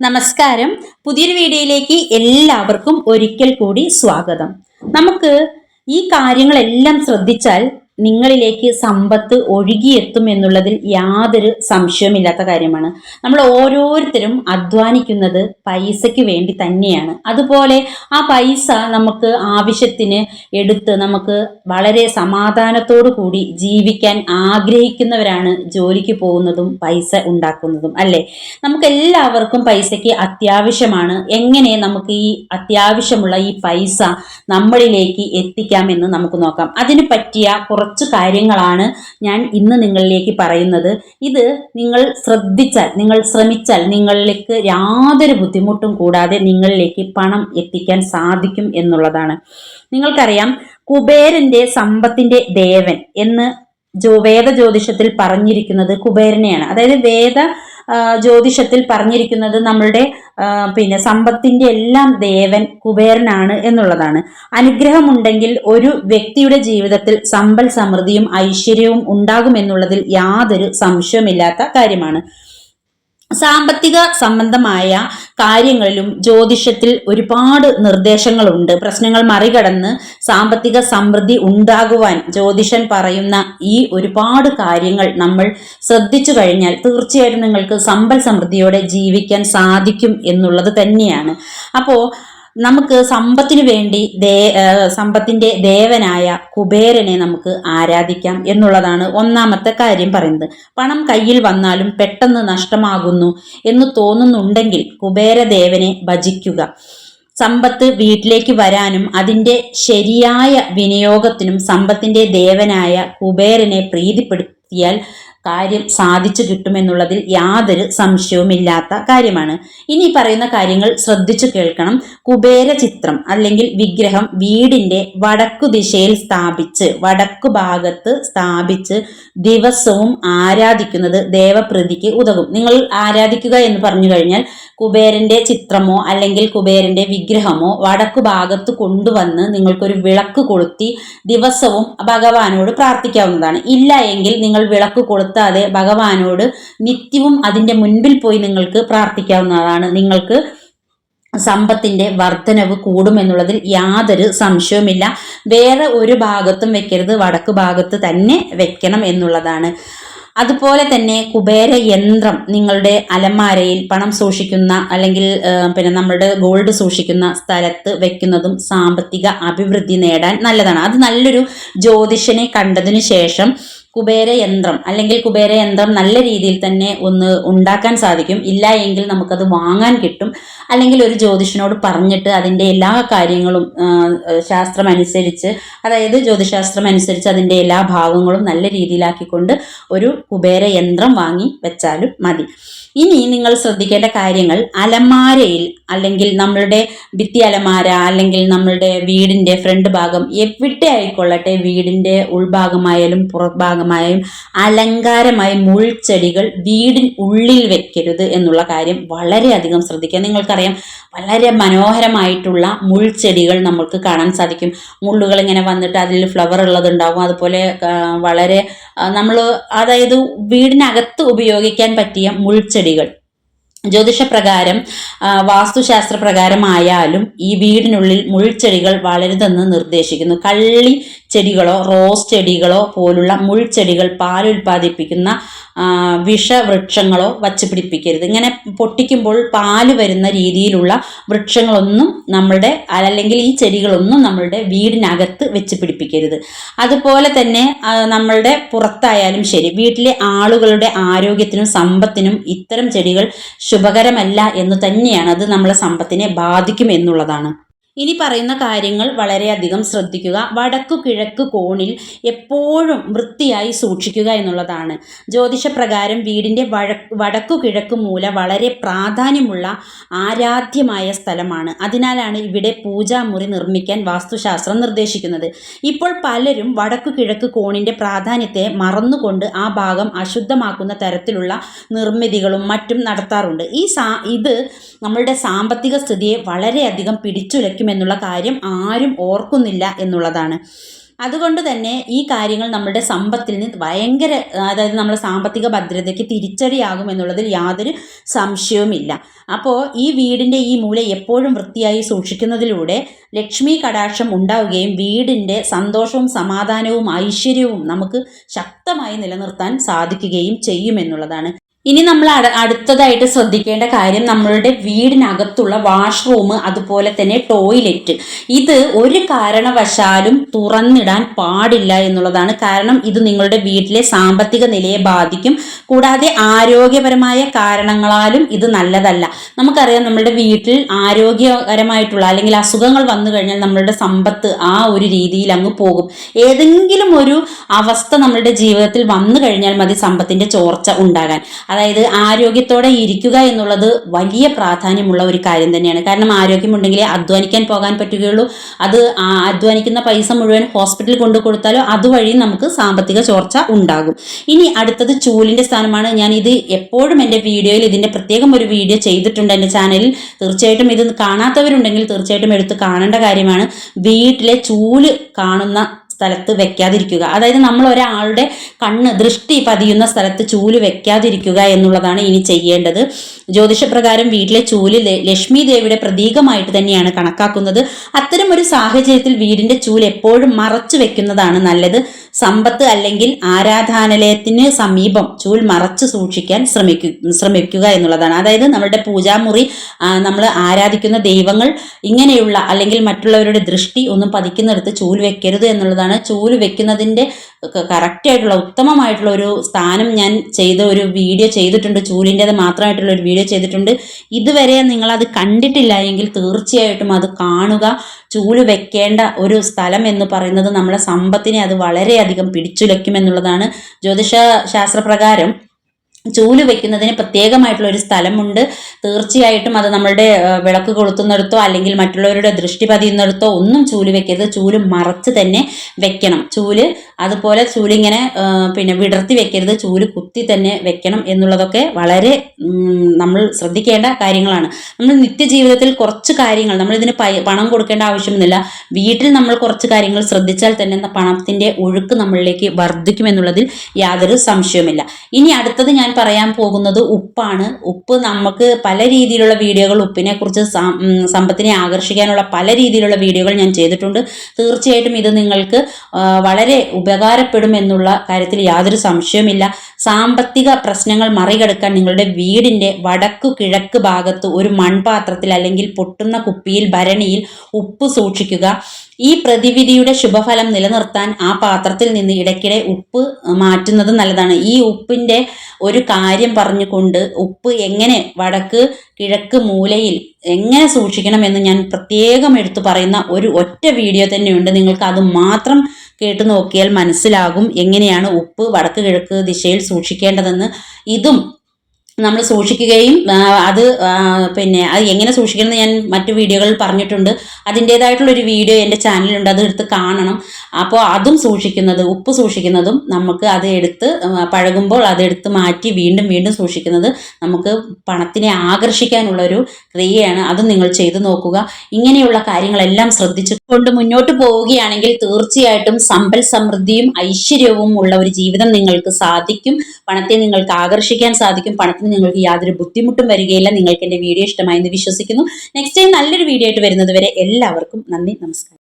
നമസ്കാരം. പുതിയൊരു വീഡിയോയിലേക്ക് എല്ലാവർക്കും ഒരിക്കൽ കൂടി സ്വാഗതം. നമുക്ക് ഈ കാര്യങ്ങളെല്ലാം ശ്രദ്ധിച്ചാൽ നിങ്ങളിലേക്ക് സമ്പത്ത് ഒഴുകിയെത്തും എന്നുള്ളതിൽ യാതൊരു സംശയമില്ലാത്ത കാര്യമാണ്. നമ്മൾ ഓരോരുത്തരും അധ്വാനിക്കുന്നത് പൈസയ്ക്ക് വേണ്ടി തന്നെയാണ്. അതുപോലെ ആ പൈസ നമുക്ക് ആവശ്യത്തിന് എടുത്ത് നമുക്ക് വളരെ സമാധാനത്തോടു കൂടി ജീവിക്കാൻ ആഗ്രഹിക്കുന്നവരാണ് ജോലിക്ക് പോകുന്നതും പൈസ ഉണ്ടാക്കുന്നതും അല്ലേ? നമുക്ക് എല്ലാവർക്കും പൈസയ്ക്ക് അത്യാവശ്യമാണ്. എങ്ങനെ നമുക്ക് ഈ അത്യാവശ്യമുള്ള ഈ പൈസ നമ്മളിലേക്ക് എത്തിക്കാമെന്ന് നമുക്ക് നോക്കാം. അതിന് പറ്റിയ കുറച്ച് കാര്യങ്ങളാണ് ഞാൻ ഇന്ന് നിങ്ങളിലേക്ക് പറയുന്നത്. ഇത് നിങ്ങൾ ശ്രദ്ധിച്ചാൽ നിങ്ങൾ ശ്രമിച്ചാൽ നിങ്ങളിലേക്ക് യാതൊരു ബുദ്ധിമുട്ടും കൂടാതെ നിങ്ങളിലേക്ക് പണം എത്തിക്കാൻ സാധിക്കും എന്നുള്ളതാണ്. നിങ്ങൾക്കറിയാം കുബേരന്റെ സമ്പത്തിന്റെ ദേവൻ എന്ന് ജോ വേദ ജ്യോതിഷത്തിൽ പറഞ്ഞിരിക്കുന്നത് കുബേരനെയാണ്. അതായത് വേദ ജ്യോതിഷത്തിൽ പറഞ്ഞിരിക്കുന്നത് നമ്മളുടെ പിന്നെ സമ്പത്തിന്റെ എല്ലാം ദേവൻ കുബേരനാണ് എന്നുള്ളതാണ്. അനുഗ്രഹമുണ്ടെങ്കിൽ ഒരു വ്യക്തിയുടെ ജീവിതത്തിൽ സമ്പൽ സമൃദ്ധിയും ഐശ്വര്യവും ഉണ്ടാകുമെന്നുള്ളതിൽ യാതൊരു സംശയമില്ലാത്ത കാര്യമാണ്. സാമ്പത്തിക സംബന്ധമായ കാര്യങ്ങളിലും ജ്യോതിഷത്തിൽ ഒരുപാട് നിർദ്ദേശങ്ങളുണ്ട്. പ്രശ്നങ്ങൾ മറികടന്ന് സാമ്പത്തിക സമൃദ്ധി ഉണ്ടാകുവാൻ ജ്യോതിഷൻ പറയുന്ന ഈ ഒരുപാട് കാര്യങ്ങൾ നമ്മൾ ശ്രദ്ധിച്ചു കഴിഞ്ഞാൽ തീർച്ചയായും നിങ്ങൾക്ക് സമ്പൽ സമൃദ്ധിയോടെ ജീവിക്കാൻ സാധിക്കും എന്നുള്ളത് തന്നെയാണ്. അപ്പോൾ നമുക്ക് സമ്പത്തിനു വേണ്ടി ദേ സമ്പത്തിന്റെ ദേവനായ കുബേരനെ നമുക്ക് ആരാധിക്കാം എന്നുള്ളതാണ് ഒന്നാമത്തെ കാര്യം പറയുന്നത്. പണം കയ്യിൽ വന്നാലും പെട്ടെന്ന് നഷ്ടമാകുന്നു എന്ന് തോന്നുന്നുണ്ടെങ്കിൽ കുബേരദേവനെ ഭജിക്കുക. സമ്പത്ത് വീട്ടിലേക്ക് വരാനും അതിന്റെ ശരിയായ വിനിയോഗത്തിനും സമ്പത്തിന്റെ ദേവനായ കുബേരനെ പ്രീതിപ്പെടുത്തിയാൽ കാര്യം സാധിച്ചു കിട്ടുമെന്നുള്ളതിൽ യാതൊരു സംശയവുമില്ലാത്ത കാര്യമാണ്. ഇനി പറയുന്ന കാര്യങ്ങൾ ശ്രദ്ധിച്ചു കേൾക്കണം. കുബേര ചിത്രം അല്ലെങ്കിൽ വിഗ്രഹം വീടിന്റെ വടക്കു ദിശയിൽ സ്ഥാപിച്ച് വടക്കു ഭാഗത്ത് സ്ഥാപിച്ച് ദിവസവും ആരാധിക്കുന്നത് ദേവപ്രതിക്ക് ഉതകും. നിങ്ങൾ ആരാധിക്കുക എന്ന് പറഞ്ഞു കഴിഞ്ഞാൽ കുബേരന്റെ ചിത്രമോ അല്ലെങ്കിൽ കുബേരന്റെ വിഗ്രഹമോ വടക്കു ഭാഗത്ത് കൊണ്ടുവന്ന് നിങ്ങൾക്കൊരു വിളക്ക് കൊളുത്തി ദിവസവും ഭഗവാനോട് പ്രാർത്ഥിക്കാവുന്നതാണ്. ഇല്ല എങ്കിൽ നിങ്ങൾ വിളക്ക് കൊളുത്താതെ ഭഗവാനോട് നിത്യവും അതിന്റെ മുൻപിൽ പോയി നിങ്ങൾക്ക് പ്രാർത്ഥിക്കാവുന്നതാണ്. നിങ്ങൾക്ക് സമ്പത്തിന്റെ വർധനവ് കൂടുമെന്നുള്ളതിൽ യാതൊരു സംശയവുമില്ല. വേറെ ഒരു ഭാഗത്തും വെക്കരുത് വടക്ക് ഭാഗത്ത് തന്നെ വെക്കണം എന്നുള്ളതാണ്. അതുപോലെ തന്നെ കുബേര യന്ത്രം നിങ്ങളുടെ അലമാരയിൽ പണം സൂക്ഷിക്കുന്ന അല്ലെങ്കിൽ പിന്നെ നമ്മളുടെ ഗോൾഡ് സൂക്ഷിക്കുന്ന സ്ഥലത്ത് വെക്കുന്നതും സാമ്പത്തിക അഭിവൃദ്ധി നേടാൻ നല്ലതാണ്. അത് നല്ലൊരു ജ്യോതിഷനെ കണ്ടതിനു ശേഷം കുബേര യന്ത്രം അല്ലെങ്കിൽ കുബേര യന്ത്രം നല്ല രീതിയിൽ തന്നെ ഒന്ന് ഉണ്ടാക്കാൻ സാധിക്കും. ഇല്ല എങ്കിൽ നമുക്കത് വാങ്ങാൻ കിട്ടും. അല്ലെങ്കിൽ ഒരു ജ്യോതിഷനോട് പറഞ്ഞിട്ട് അതിന്റെ എല്ലാ കാര്യങ്ങളും ശാസ്ത്രമനുസരിച്ച് അതായത് ജ്യോതിശാസ്ത്രം അനുസരിച്ച് അതിന്റെ എല്ലാ ഭാഗങ്ങളും നല്ല രീതിയിലാക്കിക്കൊണ്ട് ഒരു കുബേര യന്ത്രം വാങ്ങി വെച്ചാലും മതി. ഇനി നിങ്ങൾ ശ്രദ്ധിക്കേണ്ട കാര്യങ്ങൾ അലമാരയിൽ അല്ലെങ്കിൽ നമ്മളുടെ ഭിത്തി അലമാര അല്ലെങ്കിൽ നമ്മളുടെ വീടിന്റെ ഫ്രണ്ട് ഭാഗം എവിടെ ആയിക്കൊള്ളട്ടെ വീടിന്റെ ഉൾഭാഗമായാലും പുറഭാഗമായാലും അലങ്കാരമായി മുൾച്ചെടികൾ വീടിന് ഉള്ളിൽ വെക്കരുത് എന്നുള്ള കാര്യം വളരെയധികം ശ്രദ്ധിക്കുക. നിങ്ങൾക്കറിയാം വളരെ മനോഹരമായിട്ടുള്ള മുൾച്ചെടികൾ നമുക്ക് കാണാൻ സാധിക്കും. മുള്ളുകൾ ഇങ്ങനെ വന്നിട്ട് അതിൽ ഫ്ലവർ ഉള്ളതുണ്ടാകും അതുപോലെ വളരെ നമ്മൾ അതായത് വീടിനകത്ത് ഉപയോഗിക്കാൻ പറ്റിയ മുൾച്ചെടികൾ. ജ്യോതിഷപ്രകാരം വാസ്തുശാസ്ത്രപ്രകാരമായാലും വാസ്തുശാസ്ത്ര പ്രകാരമായാലും ഈ വീടിനുള്ളിൽ മുൾച്ചെടികൾ വളരുതെന്ന് നിർദ്ദേശിക്കുന്നു. കള്ളി ചെടികളോ റോസ് ചെടികളോ പോലുള്ള മുൾച്ചെടികൾ പാലുൽപാദിപ്പിക്കുന്ന ആ, വിഷവൃക്ഷങ്ങളോ വച്ച് പിടിപ്പിക്കരുത് ഇങ്ങനെ പൊട്ടിക്കുമ്പോൾ പാൽ വരുന്ന രീതിയിലുള്ള വൃക്ഷങ്ങളൊന്നും നമ്മളുടെ അല്ലെങ്കിൽ ഈ ചെടികളൊന്നും നമ്മളുടെ വീടിനകത്ത് വെച്ച് പിടിപ്പിക്കരുത് അതുപോലെ തന്നെ നമ്മളുടെ പുറത്തായാലും ശരി വീട്ടിലെ ആളുകളുടെ ആരോഗ്യത്തിനും സമ്പത്തിനും ഇത്തരം ചെടികൾ ശുഭകരമല്ല എന്ന് തന്നെയാണ് അത് നമ്മളെ സമ്പത്തിനെ ബാധിക്കും എന്നുള്ളതാണ്. ഇനി പറയുന്ന കാര്യങ്ങൾ വളരെയധികം ശ്രദ്ധിക്കുക. വടക്കു കിഴക്ക് കോണിൽ എപ്പോഴും വൃത്തിയായി സൂക്ഷിക്കുക എന്നുള്ളതാണ്. ജ്യോതിഷപ്രകാരം വീടിന്റെ വടക്കു കിഴക്ക് മൂല വളരെ പ്രാധാന്യമുള്ള ആരാധ്യമായ സ്ഥലമാണ്. അതിനാലാണ് ഇവിടെ പൂജാമുറി നിർമ്മിക്കാൻ വാസ്തുശാസ്ത്രം നിർദ്ദേശിക്കുന്നത്. ഇപ്പോൾ പലരും വടക്കു കിഴക്ക് കോണിന്റെ പ്രാധാന്യത്തെ മറന്നുകൊണ്ട് ആ ഭാഗം അശുദ്ധമാക്കുന്ന തരത്തിലുള്ള നിർമ്മിതികളും മറ്റും നടത്താറുണ്ട്. ഈ ഇത് നമ്മളുടെ സാമ്പത്തിക സ്ഥിതിയെ വളരെയധികം പിടിച്ചുലയ്ക്കുമെന്നുള്ള കാര്യം ആരും ഓർക്കുന്നില്ല എന്നുള്ളതാണ്. അതുകൊണ്ട് തന്നെ ഈ കാര്യങ്ങൾ നമ്മുടെ സമ്പത്തിൽ നിന്ന് ഭയങ്കര അതായത് നമ്മുടെ സാമ്പത്തിക ഭദ്രതയ്ക്ക് തിരിച്ചടിയാകും എന്നുള്ളതിൽ യാതൊരു സംശയവുമില്ല. അപ്പോൾ ഈ വീടിന്റെ ഈ മൂല എപ്പോഴും വൃത്തിയായി സൂക്ഷിക്കുന്നതിലൂടെ ലക്ഷ്മി കടാക്ഷം ഉണ്ടാവുകയും വീടിന്റെ സന്തോഷവും സമാധാനവും ഐശ്വര്യവും നമുക്ക് ശക്തമായി നിലനിർത്താൻ സാധിക്കുകയും ചെയ്യുമെന്നുള്ളതാണ്. ഇനി നമ്മൾ അടുത്തതായിട്ട് ശ്രദ്ധിക്കേണ്ട കാര്യം നമ്മളുടെ വീടിനകത്തുള്ള വാഷ്റൂം അതുപോലെ തന്നെ ടോയ്ലറ്റ് ഇത് ഒരു കാരണവശാലും തുറന്നിടാൻ പാടില്ല എന്നുള്ളതാണ്. കാരണം ഇത് നിങ്ങളുടെ വീട്ടിലെ സാമ്പത്തിക നിലയെ ബാധിക്കും. കൂടാതെ ആരോഗ്യപരമായ കാരണങ്ങളാലും ഇത് നല്ലതല്ല. നമുക്കറിയാം നമ്മളുടെ വീട്ടിൽ ആരോഗ്യകരമായിട്ടുള്ള അല്ലെങ്കിൽ അസുഖങ്ങൾ വന്നു കഴിഞ്ഞാൽ നമ്മളുടെ സമ്പത്ത് ആ ഒരു രീതിയിൽ അങ്ങ് പോകും. ഏതെങ്കിലും ഒരു അവസ്ഥ നമ്മളുടെ ജീവിതത്തിൽ വന്നു കഴിഞ്ഞാൽ മതി സമ്പത്തിന്റെ ചോർച്ച ഉണ്ടാകാൻ. അതായത് ആരോഗ്യത്തോടെ ഇരിക്കുക എന്നുള്ളത് വലിയ പ്രാധാന്യമുള്ള ഒരു കാര്യം തന്നെയാണ്. കാരണം ആരോഗ്യമുണ്ടെങ്കിലേ അധ്വാനിക്കാൻ പോകാൻ പറ്റുകയുള്ളൂ. അത് അധ്വാനിക്കുന്ന പൈസ മുഴുവൻ ഹോസ്പിറ്റലിൽ കൊണ്ടു കൊടുത്താലോ അതുവഴി നമുക്ക് സാമ്പത്തിക ചോർച്ച ഉണ്ടാകും. ഇനി അടുത്തത് ചൂലിന്റെ സ്ഥാനമാണ്. ഞാൻ ഇത് എപ്പോഴും എന്റെ വീഡിയോയിൽ ഇതിന്റെ പ്രത്യേകം ഒരു വീഡിയോ ചെയ്തിട്ടുണ്ട് എന്റെ ചാനലിൽ. തീർച്ചയായിട്ടും ഇത് കാണാത്തവരുണ്ടെങ്കിൽ തീർച്ചയായിട്ടും എടുത്ത് കാണേണ്ട കാര്യമാണ്. വീട്ടിലെ ചൂൽ കാണുന്ന സ്ഥലത്ത് വെക്കാതിരിക്കുക. അതായത് നമ്മൾ ഒരാളുടെ കണ്ണ് ദൃഷ്ടി പതിയുന്ന സ്ഥലത്ത് ചൂൽ വെക്കാതിരിക്കുക എന്നുള്ളതാണ് ഇനി ചെയ്യേണ്ടത്. ജ്യോതിഷപ്രകാരം വീട്ടിലെ ചൂൽ ലക്ഷ്മി ദേവിയുടെ പ്രതീകമായിട്ട് തന്നെയാണ് കണക്കാക്കുന്നത്. അത്തരം ഒരു സാഹചര്യത്തിൽ വീടിന്റെ ചൂൽ എപ്പോഴും മറച്ചു വെക്കുന്നതാണ് നല്ലത്. സമ്പത്ത് അല്ലെങ്കിൽ ആരാധനാലയത്തിന് സമീപം ചൂൽ മറച്ചു സൂക്ഷിക്കാൻ ശ്രമിക്കുക ശ്രമിക്കുക എന്നുള്ളതാണ്. അതായത് നമ്മുടെ പൂജാമുറി നമ്മൾ ആരാധിക്കുന്ന ദൈവങ്ങൾ ഇങ്ങനെയുള്ള അല്ലെങ്കിൽ മറ്റുള്ളവരുടെ ദൃഷ്ടി ഒന്നും പതിക്കുന്നിടത്ത് ചൂൽ വെക്കരുത് എന്നുള്ളതാണ് ചൂൽ വെക്കുന്നതിന്റെ കറക്റ്റായിട്ടുള്ള ഉത്തമമായിട്ടുള്ള ഒരു സ്ഥാനം ഞാൻ ചെയ്ത ഒരു വീഡിയോ ചെയ്തിട്ടുണ്ട്. ചൂലിന്റെത് മാത്രമായിട്ടുള്ള ഒരു വീഡിയോ ചെയ്തിട്ടുണ്ട്. ഇതുവരെ നിങ്ങളത് കണ്ടിട്ടില്ല എങ്കിൽ തീർച്ചയായിട്ടും അത് കാണുക. ചൂൽ വെക്കേണ്ട ഒരു സ്ഥലം എന്ന് പറയുന്നത് നമ്മളെ സമ്പത്തിനെ അത് വളരെയധികം പിടിച്ചുലയ്ക്കും എന്നുള്ളതാണ് ജ്യോതിഷ ശാസ്ത്രപ്രകാരം. ചൂൽ വെക്കുന്നതിന് പ്രത്യേകമായിട്ടുള്ള ഒരു സ്ഥലമുണ്ട്. തീർച്ചയായിട്ടും അത് നമ്മളുടെ വിളക്ക് കൊളുത്തുന്നിടത്തോ അല്ലെങ്കിൽ മറ്റുള്ളവരുടെ ദൃഷ്ടി പതിയുന്നിടത്തോ ഒന്നും ചൂൽ വെക്കരുത്. ചൂൽ മറച്ച് തന്നെ വെക്കണം. ചൂൽ അതുപോലെ ചൂലിങ്ങനെ പിന്നെ വിടർത്തി വെക്കരുത്. ചൂൽ കുത്തി തന്നെ വെക്കണം എന്നുള്ളതൊക്കെ വളരെ നമ്മൾ ശ്രദ്ധിക്കേണ്ട കാര്യങ്ങളാണ്. നമ്മൾ നിത്യജീവിതത്തിൽ കുറച്ച് കാര്യങ്ങൾ നമ്മൾ ഇതിന് പണം കൊടുക്കേണ്ട ആവശ്യമൊന്നുമില്ല. വീട്ടിൽ നമ്മൾ കുറച്ച് കാര്യങ്ങൾ ശ്രദ്ധിച്ചാൽ തന്നെ പണത്തിന്റെ ഒഴുക്ക് നമ്മളിലേക്ക് വർദ്ധിക്കുമെന്നുള്ളതിൽ യാതൊരു സംശയവുമില്ല. ഇനി അടുത്തത് ഞാൻ പറയാൻ പോകുന്നത് ഉപ്പാണ്. ഉപ്പ് നമുക്ക് പല രീതിയിലുള്ള വീഡിയോകൾ ഉപ്പിനെ കുറിച്ച് സമ്പത്തിനെ ആകർഷിക്കാനുള്ള പല രീതിയിലുള്ള വീഡിയോകൾ ഞാൻ ചെയ്തിട്ടുണ്ട്. തീർച്ചയായിട്ടും ഇത് നിങ്ങൾക്ക് വളരെ ഉപകാരപ്പെടും എന്നുള്ള കാര്യത്തിൽ യാതൊരു സംശയവുമില്ല. സാമ്പത്തിക പ്രശ്നങ്ങൾ മറികടക്കാൻ നിങ്ങളുടെ വീടിന്റെ വടക്കു കിഴക്ക് ഭാഗത്ത് ഒരു മൺപാത്രത്തിൽ അല്ലെങ്കിൽ പൊട്ടുന്ന കുപ്പിയിൽ ഭരണിയിൽ ഉപ്പ് സൂക്ഷിക്കുക. ഈ പ്രതിവിധിയുടെ ശുഭഫലം നിലനിർത്താൻ ആ പാത്രത്തിൽ നിന്ന് ഇടയ്ക്കിടെ ഉപ്പ് മാറ്റുന്നത് നല്ലതാണ്. ഈ ഉപ്പിന്റെ ഒരു കാര്യം പറഞ്ഞുകൊണ്ട് ഉപ്പ് എങ്ങനെ വടക്ക് കിഴക്ക് മൂലയിൽ എങ്ങനെ സൂക്ഷിക്കണമെന്ന് ഞാൻ പ്രത്യേകം എടുത്തു പറയുന്ന ഒരു ഒറ്റ വീഡിയോ തന്നെയുണ്ട്. നിങ്ങൾക്ക് അത് മാത്രം കേട്ട് നോക്കിയാൽ മനസ്സിലാകും എങ്ങനെയാണ് ഉപ്പ് വടക്ക് കിഴക്ക് ദിശയിൽ സൂക്ഷിക്കേണ്ടതെന്ന്. ഇതും നമ്മൾ സൂക്ഷിക്കുകയും അത് പിന്നെ അത് എങ്ങനെ സൂക്ഷിക്കണം എന്ന് ഞാൻ മറ്റു വീഡിയോകളിൽ പറഞ്ഞിട്ടുണ്ട്. അതിന്റേതായിട്ടുള്ള ഒരു വീഡിയോ എന്റെ ചാനലിലുണ്ട് അത് എടുത്ത് കാണണം. അപ്പോൾ അതും സൂക്ഷിക്കുന്നത് ഉപ്പ് സൂക്ഷിക്കുന്നതും നമുക്ക് അത് എടുത്ത് പഴകുമ്പോൾ അതെടുത്ത് മാറ്റി വീണ്ടും വീണ്ടും സൂക്ഷിക്കുന്നത് നമുക്ക് പണത്തിനെ ആകർഷിക്കാനുള്ള ഒരു ക്രിയയാണ്. അതും നിങ്ങൾ ചെയ്തു നോക്കുക. ഇങ്ങനെയുള്ള കാര്യങ്ങളെല്ലാം ശ്രദ്ധിച്ചു കൊണ്ട് മുന്നോട്ട് പോവുകയാണെങ്കിൽ തീർച്ചയായിട്ടും സമ്പൽ സമൃദ്ധിയും ഐശ്വര്യവും ഉള്ള ഒരു ജീവിതം നിങ്ങൾക്ക് സാധിക്കും. പണത്തെ നിങ്ങൾക്ക് ആകർഷിക്കാൻ സാധിക്കും. പണത്തിന് നിങ്ങൾക്ക് യാതൊരു ബുദ്ധിമുട്ടും വരികയില്ല. നിങ്ങൾക്ക് എന്റെ വീഡിയോ ഇഷ്ടമായി എന്ന് വിശ്വസിക്കുന്നു. നെക്സ്റ്റ് ടൈം നല്ലൊരു വീഡിയോ ആയിട്ട് വരുന്നത് വരെ എല്ലാവർക്കും നന്ദി നമസ്കാരം.